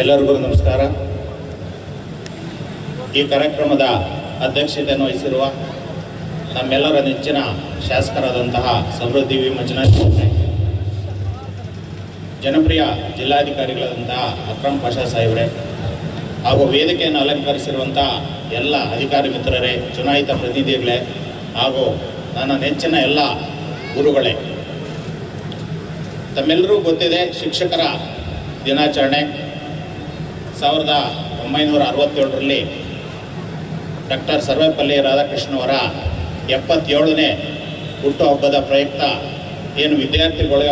ಎಲ್ಲರಿಗೂ ನಮಸ್ಕಾರ. ಈ ಕಾರ್ಯಕ್ರಮದ ಅಧ್ಯಕ್ಷತೆಯನ್ನು ವಹಿಸಿರುವ ನಮ್ಮೆಲ್ಲರ ನೆಚ್ಚಿನ ಶಾಸಕರಾದಂತಹ ಸಮೃದ್ಧಿ ವಿ. ಜನಪ್ರಿಯ ಜಿಲ್ಲಾಧಿಕಾರಿಗಳಾದಂತಹ ಅಕ್ರಮ್ ಪಾಷಾ ಸಾಹೇಬ್ರೆ ಹಾಗೂ ವೇದಿಕೆಯನ್ನು ಅಲಂಕರಿಸಿರುವಂತಹ ಎಲ್ಲ ಅಧಿಕಾರಿ ಮಿತ್ರರೇ, ಚುನಾಯಿತ ಪ್ರತಿನಿಧಿಗಳೇ ಹಾಗೂ ನನ್ನ ನೆಚ್ಚಿನ ಎಲ್ಲ ಗುರುಗಳೇ. ತಮ್ಮೆಲ್ಲರೂ ಗೊತ್ತಿದೆ ಶಿಕ್ಷಕರ ದಿನಾಚರಣೆ. ಸಾವಿರದ ಒಂಬೈನೂರ ಅರವತ್ತೇಳರಲ್ಲಿ ಡಾಕ್ಟರ್ ಸರ್ವೇಪಲ್ಲಿ ರಾಧಾಕೃಷ್ಣ ಅವರ ಎಪ್ಪತ್ತೇಳನೇ ಹುಟ್ಟುಹಬ್ಬದ ಪ್ರಯುಕ್ತ ಏನು ವಿದ್ಯಾರ್ಥಿಗಳು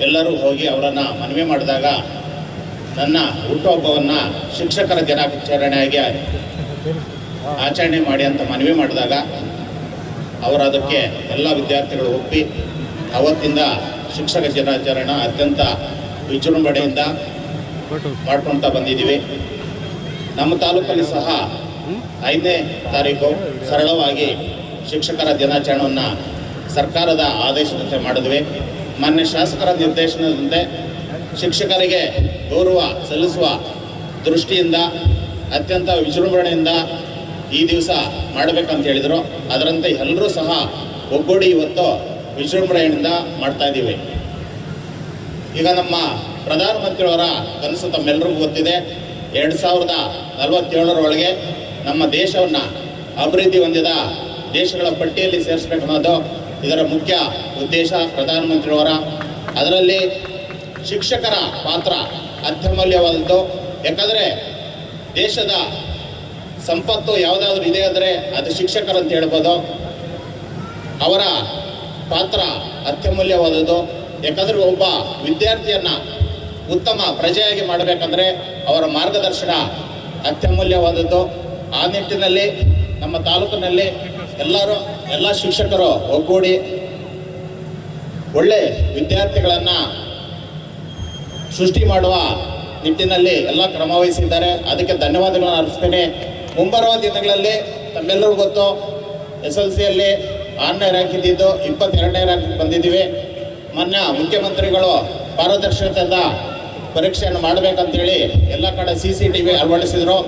ಎಲ್ಲರೂ ಹೋಗಿ ಅವರನ್ನು ಮನವಿ ಮಾಡಿದಾಗ ನನ್ನ ಹುಟ್ಟುಹಬ್ಬವನ್ನು ಶಿಕ್ಷಕರ ದಿನಾಚರಣೆಯಾಗಿ ಆಚರಣೆ ಮಾಡಿ ಅಂತ ಮನವಿ ಮಾಡಿದಾಗ ಅವರು ಅದಕ್ಕೆ ಎಲ್ಲ ವಿದ್ಯಾರ್ಥಿಗಳು ಒಪ್ಪಿ ಅವತ್ತಿಂದ ಶಿಕ್ಷಕ ದಿನಾಚರಣೆ ಅತ್ಯಂತ ವಿಜೃಂಭಣೆಯಿಂದ ಮಾಡ್ಕೊಳ್ತಾ ಬಂದಿದ್ದೀವಿ. ನಮ್ಮ ತಾಲೂಕಲ್ಲಿ ಸಹ ಐದನೇ ತಾರೀಕು ಸರಳವಾಗಿ ಶಿಕ್ಷಕರ ದಿನಾಚರಣೆಯನ್ನು ಸರ್ಕಾರದ ಆದೇಶದಂತೆ ಮಾಡಿದ್ವಿ. ಮಾನ್ಯ ಶಾಸಕರ ನಿರ್ದೇಶನದಂತೆ ಶಿಕ್ಷಕರಿಗೆ ಗೌರವ ಸಲ್ಲಿಸುವ ದೃಷ್ಟಿಯಿಂದ, ಅತ್ಯಂತ ವಿಜೃಂಭಣೆಯಿಂದ ಈ ದಿವಸ ಮಾಡಬೇಕಂತ ಹೇಳಿದರು. ಅದರಂತೆ ಎಲ್ಲರೂ ಸಹ ಒಗ್ಗೂಡಿ ಇವತ್ತು ವಿಜೃಂಭಣೆಯಿಂದ ಮಾಡ್ತಾ ಇದ್ದೀವಿ. ಈಗ ನಮ್ಮ ಪ್ರಧಾನಮಂತ್ರಿಯವರ ಕನಸು ತಮ್ಮೆಲ್ಲರಿಗೂ ಗೊತ್ತಿದೆ. ಎರಡು ಸಾವಿರದ ನಲವತ್ತೇಳರೊಳಗೆ ನಮ್ಮ ದೇಶವನ್ನು ಅಭಿವೃದ್ಧಿ ಹೊಂದಿದ ದೇಶಗಳ ಪಟ್ಟಿಯಲ್ಲಿ ಸೇರಿಸ್ಬೇಕು ಅನ್ನೋದು ಇದರ ಮುಖ್ಯ ಉದ್ದೇಶ ಪ್ರಧಾನಮಂತ್ರಿಯವರ. ಅದರಲ್ಲಿ ಶಿಕ್ಷಕರ ಪಾತ್ರ ಅತ್ಯಮೂಲ್ಯವಾದದ್ದು. ಯಾಕಂದರೆ ದೇಶದ ಸಂಪತ್ತು ಯಾವುದಾದ್ರೂ ಇದೆ ಅಂದರೆ ಅದು ಶಿಕ್ಷಕರು ಅಂತ ಹೇಳ್ಬೋದು. ಅವರ ಪಾತ್ರ ಅತ್ಯಮೂಲ್ಯವಾದದ್ದು. ಯಾಕಂದರೆ ಒಬ್ಬ ವಿದ್ಯಾರ್ಥಿಯನ್ನು ಉತ್ತಮ ಪ್ರಜೆಯಾಗಿ ಮಾಡಬೇಕಂದ್ರೆ ಅವರ ಮಾರ್ಗದರ್ಶನ ಅತ್ಯಮೂಲ್ಯವಾದದ್ದು. ಆ ನಿಟ್ಟಿನಲ್ಲಿ ನಮ್ಮ ತಾಲೂಕಿನಲ್ಲಿ ಎಲ್ಲರೂ, ಎಲ್ಲ ಶಿಕ್ಷಕರು ಒಗ್ಗೂಡಿ ಒಳ್ಳೆ ವಿದ್ಯಾರ್ಥಿಗಳನ್ನು ಸೃಷ್ಟಿ ಮಾಡುವ ನಿಟ್ಟಿನಲ್ಲಿ ಎಲ್ಲ ಕ್ರಮ ವಹಿಸಿದ್ದಾರೆ. ಅದಕ್ಕೆ ಧನ್ಯವಾದಗಳನ್ನು ಅರ್ಪಿಸ್ತೇನೆ. ಮುಂಬರುವ ದಿನಗಳಲ್ಲಿ ತಮ್ಮೆಲ್ಲರಿಗೂ ಗೊತ್ತು, ಎಸ್ ಎಲ್ ಸಿಯಲ್ಲಿ ಆರನೇ ರ್ಯಾಂಕ್ ಇದ್ದಿದ್ದು, ಇಪ್ಪತ್ತೆರಡನೇ ರ್ಯಾಂಕ್ ಬಂದಿದ್ದೀವಿ. ಮೊನ್ನೆ ಮುಖ್ಯಮಂತ್ರಿಗಳು ಪಾರದರ್ಶಕತೆಯಿಂದ ಪರೀಕ್ಷೆಯನ್ನು ಮಾಡಬೇಕಂತೇಳಿ ಎಲ್ಲ ಕಡೆ ಸಿ ಸಿ ಟಿ ವಿ ಅಳವಡಿಸಿದ್ರು.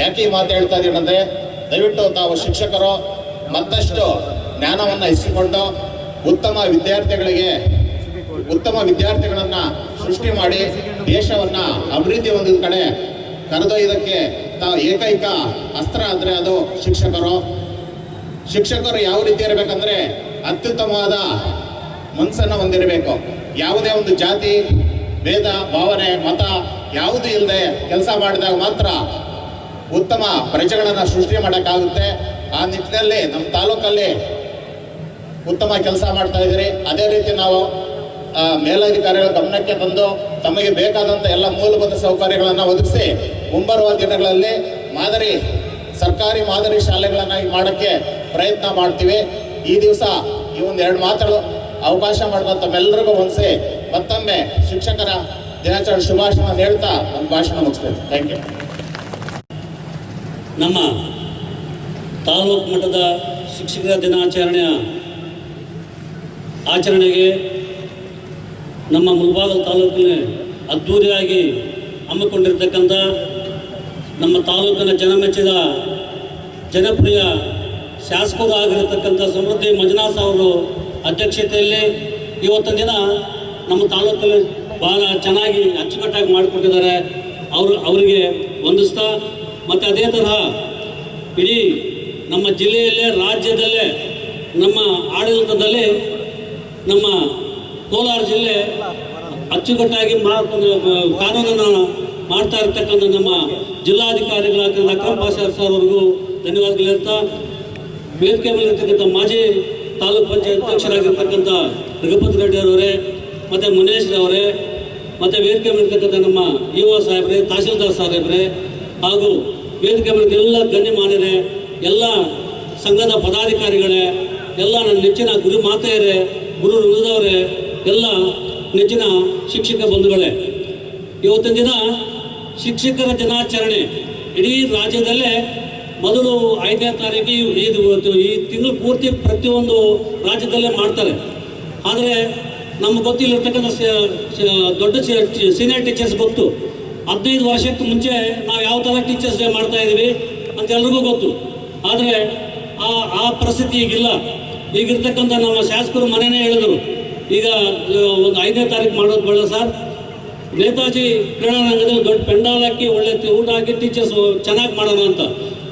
ಯಾಕೆ ಈ ಮಾತು ಹೇಳ್ತಾ ಇದ್ದೀನಿ ಅಂದರೆ ದಯವಿಟ್ಟು ತಾವು ಶಿಕ್ಷಕರು ಮತ್ತಷ್ಟು ಜ್ಞಾನವನ್ನು ಹೆಚ್ಚಿಕೊಂಡು ಉತ್ತಮ ವಿದ್ಯಾರ್ಥಿಗಳಿಗೆ ಉತ್ತಮ ವಿದ್ಯಾರ್ಥಿಗಳನ್ನು ಸೃಷ್ಟಿ ಮಾಡಿ ದೇಶವನ್ನು ಅಭಿವೃದ್ಧಿ ಹೊಂದಿದ ಕಡೆ ಕರೆದೊಯ್ಯೋದಕ್ಕೆ ತಾವು ಏಕೈಕ ಅಸ್ತ್ರ ಅಂದರೆ ಅದು ಶಿಕ್ಷಕರು. ಶಿಕ್ಷಕರು ಯಾವ ರೀತಿ ಇರಬೇಕಂದ್ರೆ ಅತ್ಯುತ್ತಮವಾದ ಮನಸ್ಸನ್ನು ಹೊಂದಿರಬೇಕು. ಯಾವುದೇ ಒಂದು ಜಾತಿ ಭೇದ ಭಾವನೆ, ಮತ ಯಾವುದೂ ಇಲ್ಲದೆ ಕೆಲಸ ಮಾಡಿದಾಗ ಮಾತ್ರ ಉತ್ತಮ ಪ್ರಜೆಗಳನ್ನು ಸೃಷ್ಟಿ ಮಾಡೋಕ್ಕಾಗುತ್ತೆ. ಆ ನಿಟ್ಟಿನಲ್ಲಿ ನಮ್ಮ ತಾಲೂಕಲ್ಲಿ ಉತ್ತಮ ಕೆಲಸ ಮಾಡ್ತಾ ಇದ್ದೀರಿ. ಅದೇ ರೀತಿ ನಾವು ಮೇಲಧಿಕಾರಿಗಳ ಗಮನಕ್ಕೆ ತಂದು ತಮಗೆ ಬೇಕಾದಂಥ ಎಲ್ಲ ಮೂಲಭೂತ ಸೌಕರ್ಯಗಳನ್ನು ಒದಗಿಸಿ ಮುಂಬರುವ ದಿನಗಳಲ್ಲಿ ಮಾದರಿ, ಸರ್ಕಾರಿ ಮಾದರಿ ಶಾಲೆಗಳನ್ನಾಗಿ ಮಾಡೋಕ್ಕೆ ಪ್ರಯತ್ನ ಮಾಡ್ತೀವಿ. ಈ ದಿವಸ ಈ ಒಂದು ಎರಡು ಮಾತುಗಳು ಅವಕಾಶ ಮಾಡಿದ ತಮ್ಮೆಲ್ಲರಿಗೂ ಹೊಂದಿಸಿ ಮತ್ತೊಮ್ಮೆ ಶಿಕ್ಷಕರ ದಿನಾಚರಣೆ ಶುಭಾಶಯ ಹೇಳ್ತಾ ನಮ್ಮ ಭಾಷಣ ಮುಗಿಸ್ತೇವೆ. ಥ್ಯಾಂಕ್ ಯು ನಮ್ಮ ತಾಲೂಕು ಮಟ್ಟದ ಶಿಕ್ಷಕರ ದಿನಾಚರಣೆಯ ಆಚರಣೆಗೆ ನಮ್ಮ ಮುಳಬಾಗಲ್ ತಾಲೂಕಿನ ಅದ್ಧೂರಿಯಾಗಿ ಹಮ್ಮಿಕೊಂಡಿರ್ತಕ್ಕಂಥ ನಮ್ಮ ತಾಲೂಕಿನ ಜನಮೆಚ್ಚಿದ ಜನಪ್ರಿಯ ಶಾಸಕರು ಆಗಿರತಕ್ಕಂಥ ಸಮೃದ್ಧಿ ಮಂಜುನಾಥ್ ಅವರು ಅಧ್ಯಕ್ಷತೆಯಲ್ಲಿ ಇವತ್ತಿನ ದಿನ ನಮ್ಮ ತಾಲೂಕಲ್ಲಿ ಭಾಳ ಚೆನ್ನಾಗಿ ಅಚ್ಚುಕಟ್ಟಾಗಿ ಮಾಡಿಕೊಟ್ಟಿದ್ದಾರೆ. ಅವರು ಅವರಿಗೆ ವಂದಿಸ್ತಾ, ಮತ್ತು ಅದೇ ತರಹ ಇಡೀ ನಮ್ಮ ಜಿಲ್ಲೆಯಲ್ಲೇ, ರಾಜ್ಯದಲ್ಲೇ, ನಮ್ಮ ಆಡಳಿತದಲ್ಲಿ ನಮ್ಮ ಕೋಲಾರ ಜಿಲ್ಲೆ ಅಚ್ಚುಕಟ್ಟಾಗಿ ಕಾನೂನನ್ನು ಮಾಡ್ತಾ ಇರ್ತಕ್ಕಂಥ ನಮ್ಮ ಜಿಲ್ಲಾಧಿಕಾರಿಗಳಾದ ಅಕ್ರಮ್ ಪಾಷಾ ಸರ್ ಅವರಿಗೂ ಧನ್ಯವಾದಗಳು ಹೇಳ್ತಾ ಮೇಲೆ ಇರ್ತಕ್ಕಂಥ ಮಾಜಿ ತಾಲೂಕ್ ಪಂಚಾಯತ್ ಅಧ್ಯಕ್ಷರಾಗಿರ್ತಕ್ಕಂಥ ರಘುಪತಿ ರೆಡ್ಡಿ ಅವರೇ ಮತ್ತು ಮುನೇಶ್ ಅವರೇ ಮತ್ತು ವೇದಿಕೆ ಮಾಡಿರ್ತಕ್ಕಂಥ ನಮ್ಮ ಇ ಒ ಸಾಹೇಬ್ರೆ ತಹಸೀಲ್ದಾರ್ ಸಾಹೇಬ್ರೆ ಹಾಗೂ ವೇದಿಕೆ ಮಾಡಿದ ಎಲ್ಲ ಗಣ್ಯಮಾನ್ಯರೇ ಎಲ್ಲ ಸಂಘದ ಪದಾಧಿಕಾರಿಗಳೇ, ಎಲ್ಲ ನನ್ನ ನೆಚ್ಚಿನ ಗುರು ಮಾತೆಯರೇ, ಗುರು ಉಳಿದವರೇ ಎಲ್ಲ ನೆಚ್ಚಿನ ಶಿಕ್ಷಕ ಬಂಧುಗಳೇ. ಇವತ್ತಿನ ದಿನ ಶಿಕ್ಷಕರ ದಿನಾಚರಣೆ. ಇಡೀ ರಾಜ್ಯದಲ್ಲೇ ಮೊದಲು ಐದನೇ ತಾರೀಕು ಈ ತಿಂಗಳು ಪೂರ್ತಿ ಪ್ರತಿಯೊಂದು ರಾಜ್ಯದಲ್ಲೇ ಮಾಡ್ತಾರೆ. ಆದರೆ ನಮ್ಮ ಗೊತ್ತಿಲ್ಲಿರ್ತಕ್ಕಂಥ ದೊಡ್ಡ ಸೀನಿಯರ್ ಟೀಚರ್ಸ್ ಗೊತ್ತು. ಹದಿನೈದು ವರ್ಷಕ್ಕೆ ಮುಂಚೆ ನಾವು ಯಾವ ಥರ ಟೀಚರ್ಸ್ ಡೇ ಮಾಡ್ತಾ ಇದ್ದೀವಿ ಅಂತ ಎಲ್ರಿಗೂ ಗೊತ್ತು. ಆದರೆ ಆ ಆ ಪರಿಸ್ಥಿತಿ ಈಗಿಲ್ಲ. ಈಗಿರ್ತಕ್ಕಂಥ ನಮ್ಮ ಶಾಸಕರು ಮನೆಯೇ ಹೇಳಿದರು. ಈಗ ಒಂದು ಐದನೇ ತಾರೀಕು ಮಾಡೋದು ಬೇಡ ಸರ್. ನೇತಾಜಿ ಕ್ರೀಡಾರಂಗದಲ್ಲಿ ದೊಡ್ಡ ಪೆಂಡಾಲ್ ಹಾಕಿ ಒಳ್ಳೆ ಊಟ ಹಾಕಿ ಟೀಚರ್ಸ್ ಚೆನ್ನಾಗಿ ಮಾಡೋಣ ಅಂತ.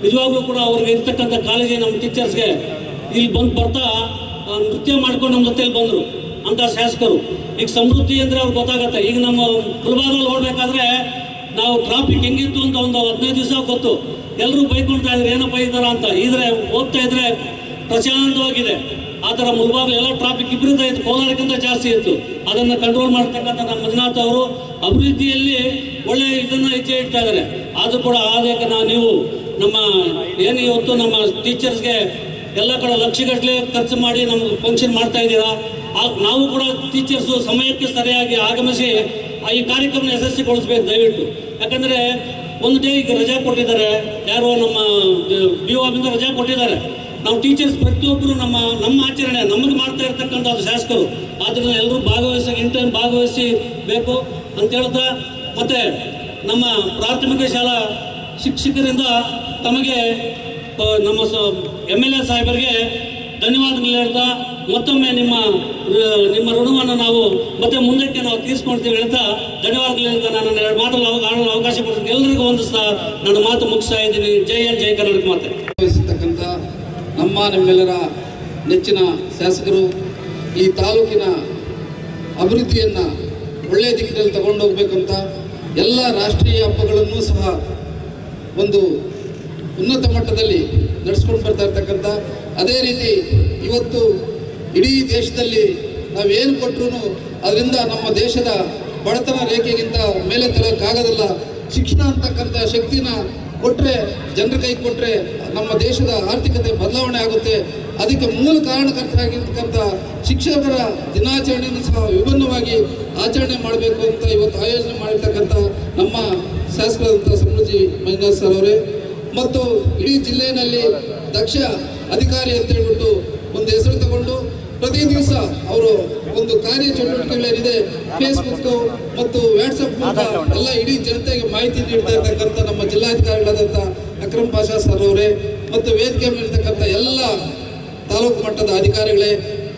ನಿಜವಾಗ್ಲೂ ಕೂಡ ಅವ್ರಿಗೆ ಇರ್ತಕ್ಕಂಥ ಕಾಲೇಜಿಗೆ ನಮ್ಮ ಟೀಚರ್ಸ್ಗೆ ಇಲ್ಲಿ ಬಂದು ಬರ್ತಾ ನೃತ್ಯ ಮಾಡ್ಕೊಂಡು ನಮ್ಮ ಜೊತೆಯಲ್ಲಿ ಬಂದರು. ಅಂತ ಶಾಸಕರು. ಈಗ ಸಮೃದ್ಧಿ ಅಂದರೆ ಅವ್ರು ಗೊತ್ತಾಗತ್ತೆ. ಈಗ ನಮ್ಮ ಗುಲ್ಬರ್ಗಲ್ಲಿ ಓಡಬೇಕಾದ್ರೆ ನಾವು ಟ್ರಾಫಿಕ್ ಹೆಂಗಿತ್ತು ಅಂತ ಒಂದು ಹದಿನೈದು ದಿವಸ ಗೊತ್ತು. ಎಲ್ಲರೂ ಬೈಕೊಳ್ತಾ ಇದ್ರು ಏನಪ್ಪ ಇದ್ದಾರ ಅಂತ. ಇದ್ರೆ ಹೋಗ್ತಾ ಇದ್ರೆ ಪ್ರಶಾಂತವಾಗಿದೆ. ಆ ಥರ ಮುಲ್ಬಾಗ್ಲು ಎಲ್ಲ ಟ್ರಾಫಿಕ್ ಇಬ್ಬರಿಂದ ಇತ್ತು. ಕೋಲಾರಕ್ಕಿಂತ ಜಾಸ್ತಿ ಇತ್ತು. ಅದನ್ನು ಕಂಟ್ರೋಲ್ ಮಾಡ್ತಕ್ಕಂಥ ನಮ್ಮ ಮಂಜುನಾಥ್ ಅವರು ಅಭಿವೃದ್ಧಿಯಲ್ಲಿ ಒಳ್ಳೆ ಇದನ್ನು ಹೆಜ್ಜೆ ಇಡ್ತಾ ಇದ್ದಾರೆ. ಆದರೂ ಕೂಡ ಆದಾಗ ನಾವು ನೀವು ನಮ್ಮ ಏನು ಇವತ್ತು ನಮ್ಮ ಟೀಚರ್ಸ್ಗೆ ಎಲ್ಲ ಕಡೆ ಲಕ್ಷಗಟ್ಟಲೆ ಖರ್ಚು ಮಾಡಿ ನಮ್ಗೆ ಫಂಕ್ಷನ್ ಮಾಡ್ತಾ ಇದ್ದೀರಾ? ನಾವು ಕೂಡ ಟೀಚರ್ಸು ಸಮಯಕ್ಕೆ ಸರಿಯಾಗಿ ಆಗಮಿಸಿ ಈ ಕಾರ್ಯಕ್ರಮ ಯಶಸ್ವಿಗೊಳಿಸ್ಬೇಕು ದಯವಿಟ್ಟು. ಯಾಕಂದರೆ ಒಂದು ಡೇ ಈಗ ರಜೆ ಕೊಟ್ಟಿದ್ದಾರೆ. ಯಾರೋ ನಮ್ಮ ಡಿ ಆಫಿಂದ ರಜೆ ಕೊಟ್ಟಿದ್ದಾರೆ. ನಾವು ಟೀಚರ್ಸ್ ಪ್ರತಿಯೊಬ್ಬರು ನಮ್ಮ ನಮ್ಮ ಆಚರಣೆ ನಮಗೆ ಮಾಡ್ತಾ ಇರ್ತಕ್ಕಂಥ ಶಾಸಕರು. ಆದ್ದರಿಂದ ಎಲ್ಲರೂ ಭಾಗವಹಿಸಿ ಇಂಟರ್ನ್ ಭಾಗವಹಿಸಿ ಬೇಕು ಅಂತ ಹೇಳ್ತಾ, ಮತ್ತೆ ನಮ್ಮ ಪ್ರಾಥಮಿಕ ಶಾಲಾ ಶಿಕ್ಷಕರಿಂದ ತಮಗೆ ನಮ್ಮ ಎಂ ಎಲ್ ಎ ಸಾಹೇಬರಿಗೆ ಧನ್ಯವಾದಗಳು ಹೇಳ್ತಾ ಮತ್ತೊಮ್ಮೆ ನಿಮ್ಮ ನಿಮ್ಮ ಋಣವನ್ನು ನಾವು ಮತ್ತೆ ಮುಂದಕ್ಕೆ ನಾವು ತೀರಿಸ್ಕೊಳ್ತೀವಿ ಹೇಳ್ತಾ ಧನ್ಯವಾದಗಳು ಹೇಳ್ತಾ ನಾನು ಎರಡು ಅವ- ಆಡಲು ಅವಕಾಶ ಕೊಡ್ತೀನಿ ಎಲ್ಲರಿಗೂ ಒಂದು ಸಹ ನನ್ನ ಮಾತು ಮುಗಿಸ್ತಾ ಇದ್ದೀನಿ. ಜಯ ಎನ್ ಜೈ ಕರ್ನಾಟಕ ಮಾತೆ. ನಮ್ಮ ನಿಮ್ಮೆಲ್ಲರ ನೆಚ್ಚಿನ ಶಾಸಕರು ಈ ತಾಲೂಕಿನ ಅಭಿವೃದ್ಧಿಯನ್ನು ಒಳ್ಳೆಯ ದಿಕ್ಕಿನಲ್ಲಿ ತಗೊಂಡು ಹೋಗ್ಬೇಕಂತ ಎಲ್ಲ ರಾಷ್ಟ್ರೀಯ ಹಬ್ಬಗಳನ್ನು ಸಹ ಒಂದು ಉನ್ನತ ಮಟ್ಟದಲ್ಲಿ ನಡೆಸ್ಕೊಂಡು ಬರ್ತಾ ಇರ್ತಕ್ಕಂಥ ಅದೇ ರೀತಿ ಇವತ್ತು ಇಡೀ ದೇಶದಲ್ಲಿ ನಾವೇನು ಕೊಟ್ಟರು ಅದರಿಂದ ನಮ್ಮ ದೇಶದ ಬಡತನ ರೇಖೆಗಿಂತ ಮೇಲೆ ತರೋಕ್ಕಾಗೋದಿಲ್ಲ. ಶಿಕ್ಷಣ ಅಂತಕ್ಕಂಥ ಶಕ್ತಿನ ಕೊಟ್ಟರೆ ಜನರ ಕೈ ಕೊಟ್ಟರೆ ನಮ್ಮ ದೇಶದ ಆರ್ಥಿಕತೆ ಬದಲಾವಣೆ ಆಗುತ್ತೆ. ಅದಕ್ಕೆ ಮೂಲ ಕಾರಣಕರ್ತರಾಗಿರ್ತಕ್ಕಂಥ ಶಿಕ್ಷಕರ ದಿನಾಚರಣೆಯನ್ನು ಸಹ ವಿಭಿನ್ನವಾಗಿ ಆಚರಣೆ ಮಾಡಬೇಕು ಅಂತ ಇವತ್ತು ಆಯೋಜನೆ ಮಾಡಿರ್ತಕ್ಕಂಥ ನಮ್ಮ ಶಾಸಕರಾದಂಥ ಸಮೃದ್ಧಿ ಮಂಜುನಾಥ್ ಸರ್ ಅವರೇ. ಮತ್ತು ಇಡೀ ಜಿಲ್ಲೆಯಲ್ಲಿ ದಕ್ಷ ಅಧಿಕಾರಿ ಅಂತ ಹೇಳ್ಬಿಟ್ಟು ಒಂದು ಹೆಸರು ತಗೊಂಡು ಪ್ರತಿ ದಿವಸ ಅವರು ಒಂದು ಕಾರ್ಯ ಚಟುವಟಿಕೆಗಳೇನಿದೆ ಫೇಸ್ಬುಕ್ ಮತ್ತು ವಾಟ್ಸಪ್ ಮೂಲಕ ಎಲ್ಲ ಇಡೀ ಜನತೆಗೆ ಮಾಹಿತಿ ನೀಡ್ತಾ ಇರ್ತಕ್ಕಂಥ ನಮ್ಮ ಜಿಲ್ಲಾಧಿಕಾರಿಗಳಾದಂಥ ಅಕ್ರಮ್ ಪಾಷಾ ಸರ್ ಅವರೇ ಮತ್ತು ವೇದಿಕೆ ಮೇಲಿರ್ತಕ್ಕಂಥ ಎಲ್ಲ ತಾಲೂಕು ಮಟ್ಟದ ಅಧಿಕಾರಿಗಳೇ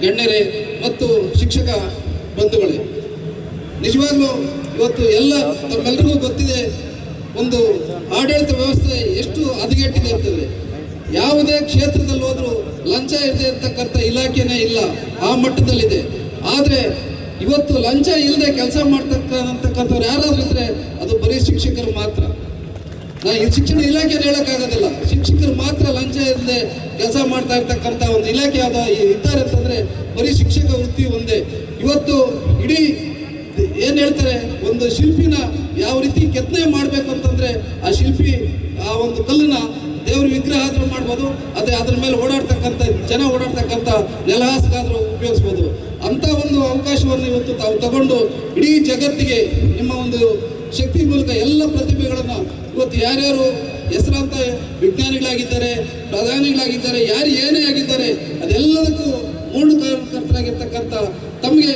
ಗಣ್ಯರೇ ಮತ್ತು ಶಿಕ್ಷಕ ಬಂಧುಗಳೇ. ನಿಜವಾಗ್ಲೂ ಇವತ್ತು ಎಲ್ಲ ತಮ್ಮೆಲ್ಲರಿಗೂ ಗೊತ್ತಿದೆ ಒಂದು ಆಡಳಿತ ವ್ಯವಸ್ಥೆ ಎಷ್ಟು ಹದಗೆಟ್ಟಿದೆ ಅಂತಂದ್ರೆ. ಯಾವುದೇ ಕ್ಷೇತ್ರದಲ್ಲಿ ಹೋದ್ರೂ ಲಂಚ ಇರದೆ ಇರ್ತಕ್ಕಂಥ ಇಲಾಖೆನೇ ಇಲ್ಲ, ಆ ಮಟ್ಟದಲ್ಲಿದೆ. ಆದರೆ ಇವತ್ತು ಲಂಚ ಇಲ್ಲದೆ ಕೆಲಸ ಮಾಡ್ತಕ್ಕಂಥವ್ರು ಯಾರಾದರೂ ಇದ್ರೆ ಅದು ಬರೀ ಶಿಕ್ಷಕರು ಮಾತ್ರ. ನಾ ಈ ಶಿಕ್ಷಣ ಇಲಾಖೆ ಹೇಳೋಕ್ಕಾಗೋದಿಲ್ಲ. ಶಿಕ್ಷಕರು ಮಾತ್ರ ಲಂಚ ಇಲ್ಲದೆ ಕೆಲಸ ಮಾಡ್ತಾ ಇರ್ತಕ್ಕಂಥ ಒಂದು ಇಲಾಖೆ ಯಾವ್ದು ಇದ್ದಾರೆ ಅಂತಂದ್ರೆ ಬರೀ ಶಿಕ್ಷಕ ವೃತ್ತಿ ಒಂದೇ. ಇವತ್ತು ಇಡೀ ಏನು ಹೇಳ್ತಾರೆ, ಒಂದು ಶಿಲ್ಪಿನ ಯಾವ ರೀತಿ ಕೆತ್ತನೆ ಮಾಡ್ಬೇಕು ಅಂತಂದ್ರೆ ಆ ಶಿಲ್ಪಿ, ಆ ಒಂದು ಕಲ್ಲನ್ನ ದೇವ್ರ ವಿಗ್ರಹ ಆದ್ರೂ ಮಾಡ್ಬೋದು, ಅದೇ ಅದ್ರ ಮೇಲೆ ಓಡಾಡ್ತಕ್ಕಂಥ ಜನ ಓಡಾಡ್ತಕ್ಕಂಥ ನೆಲಹಾಸಗಾದ್ರೂ ಉಪಯೋಗಿಸ್ಬೋದು. ಅಂತ ಒಂದು ಅವಕಾಶವನ್ನು ಇವತ್ತು ತಾವು ತಗೊಂಡು ಇಡೀ ಜಗತ್ತಿಗೆ ನಿಮ್ಮ ಒಂದು ಶಕ್ತಿ ಮೂಲಕ ಎಲ್ಲ ಪ್ರತಿಭೆಗಳನ್ನು ಇವತ್ತು ಯಾರ್ಯಾರು ಹೆಸರಾಂತ ವಿಜ್ಞಾನಿಗಳಾಗಿದ್ದಾರೆ, ಪ್ರಧಾನಿಗಳಾಗಿದ್ದಾರೆ, ಯಾರು ಏನೇ ಆಗಿದ್ದಾರೆ, ಅದೆಲ್ಲದಕ್ಕೂ ಮೂಲ ಕಾರಣಕರ್ತರಾಗಿರ್ತಕ್ಕಂಥ ತಮಗೆ